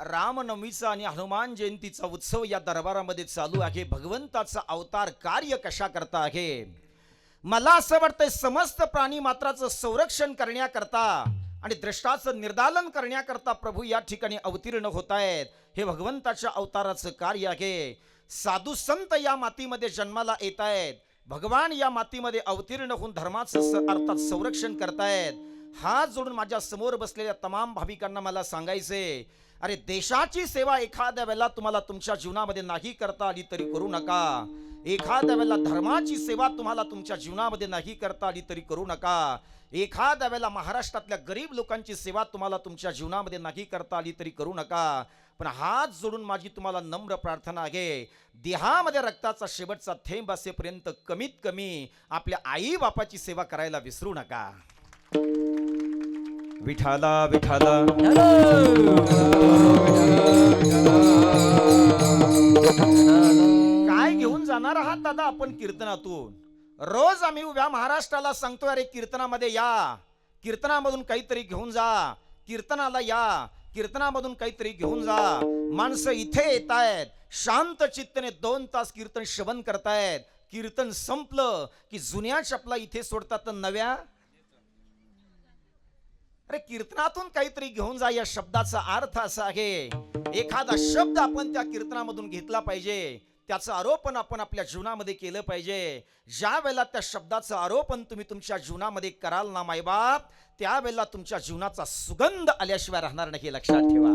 रामनवमीचा आणि हनुमान जयंतीचा उत्सव या दरबारामध्ये चालू आहे. भगवंताचा अवतार कार्य कशा करता आहे? मला असं वाटतंय समस्त प्राणी मात्राचं संरक्षण करण्याकरता आणि द्रष्टाचं निर्दालन करण्याकरता प्रभू या ठिकाणी अवतीर्ण होत आहेत हे भगवंताच्या अवताराचं कार्य आहे. साधू संत या मातीमध्ये जन्माला येत आहेत भगवान या मातीमध्ये अवतीर्ण होऊन धर्माचं अर्थात संरक्षण करतायत. हात जोडून माझ्यासमोर बसलेल्या तमाम भाविकांना मला सांगायचे अरे देशाची सेवा एखाद्या वेळेला तुम्हाला तुमच्या जीवनामध्ये नाही करता आली तरी करू नका. एखाद्या वेळेला धर्माची सेवा तुम्हाला तुमच्या जीवनामध्ये नाही करता आली तरी करू नका. एखाद्या वेळेला महाराष्ट्रातल्या गरीब लोकांची सेवा तुम्हाला तुमच्या जीवनामध्ये नाही करता आली तरी करू नका. पण हात जोडून माझी तुम्हाला नम्र प्रार्थना आहे. देहामध्ये रक्ताचा शेवटचा थेंब असेपर्यंत कमीत कमी आपल्या आई बापाची सेवा करायला विसरू नका. विठाला विठाला. काय घेऊन जाणार आहात दादा आपण कीर्तनातून? रोज आम्ही उभ्या महाराष्ट्राला सांगतोय अरे कीर्तनामध्ये या. कीर्तनामधून काहीतरी घेऊन जा. कीर्तनाला या. कीर्तनामधून काहीतरी घेऊन जा. माणसं इथे येत आहेत. शांत चित्तने दोन तास कीर्तन श्रवण करतायत. कीर्तन संपलं की जुन्या चपला इथे सोडतात तर नव्या. अरे कीर्तनातून काहीतरी घेऊन जा या शब्दाचा अर्थ असा आहे. एखादा शब्द आपण त्या कीर्तनामधून घेतला पाहिजे. त्याचं आरोपण आपण आपल्या जीवनामध्ये केलं पाहिजे. ज्या वेळेला त्या शब्दाचं आरोपण तुम्ही तुमच्या जीवनामध्ये कराल ना मायबाप त्यावेळेला तुमच्या जीवनाचा सुगंध आल्याशिवाय राहणार नाही हे लक्षात ठेवा.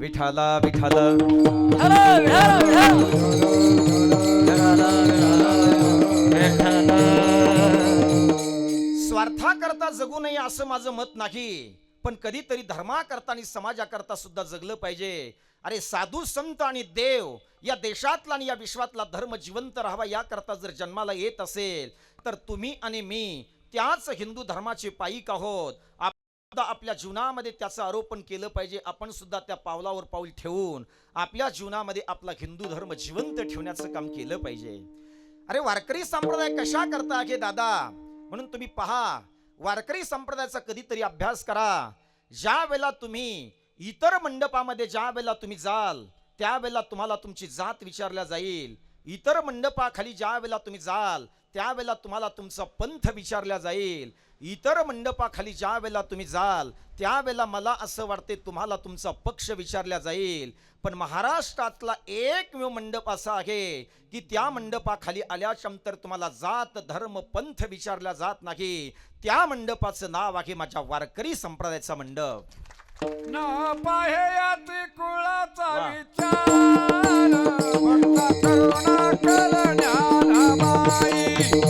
विठाला विठाला स्वार्थाकरता जगू नये असं माझं मत नाही. पण कधीतरी धर्माकरता आणि समाजाकरता सुद्धा जगलं पाहिजे. अरे साधू संत आणि देव या देशातला आणि या विश्वातला धर्म जिवंत राहावा याकरता जर जन्माला येत असेल तर तुम्ही आणि मी त्याच हिंदू धर्माचे पायिक आहोत. आप- आपल्या जीवनामध्ये त्याचं आरोपण केलं पाहिजे. आपण सुद्धा त्या पावलावर पाऊल ठेवून आपल्या जीवनामध्ये आपला हिंदू धर्म जिवंत ठेवण्याचं काम केलं पाहिजे. अरे वारकरी संप्रदाय कशा करता हे दादा? म्हणून तुम्ही पहा वारकरी संप्रदायाचा कधीतरी अभ्यास करा. ज्या वेळेला तुम्ही इतर मंडपामध्ये ज्या वेळेला तुम्ही जाल त्यावेळेला तुम्हाला तुमची जात विचारल्या जाईल. इतर मंडपाखाली ज्या वेळेला तुम्ही जाल त्यावेळेला तुम्हाला तुमचा पंथ विचारला जाईल. इतर मंडपाखाली ज्या वेळेला तुम्ही जाल त्यावेळेला मला असं वाटते तुम्हाला तुमचा पक्ष विचारला जाईल. पण महाराष्ट्रातला एकमेव मंडप असा आहे की त्या मंडपाखाली आल्याच्यानंतर तुम्हाला जात धर्म पंथ विचारला जात नाही. त्या मंडपाचं नाव आहे माझ्या वारकरी संप्रदायाचा मंडप.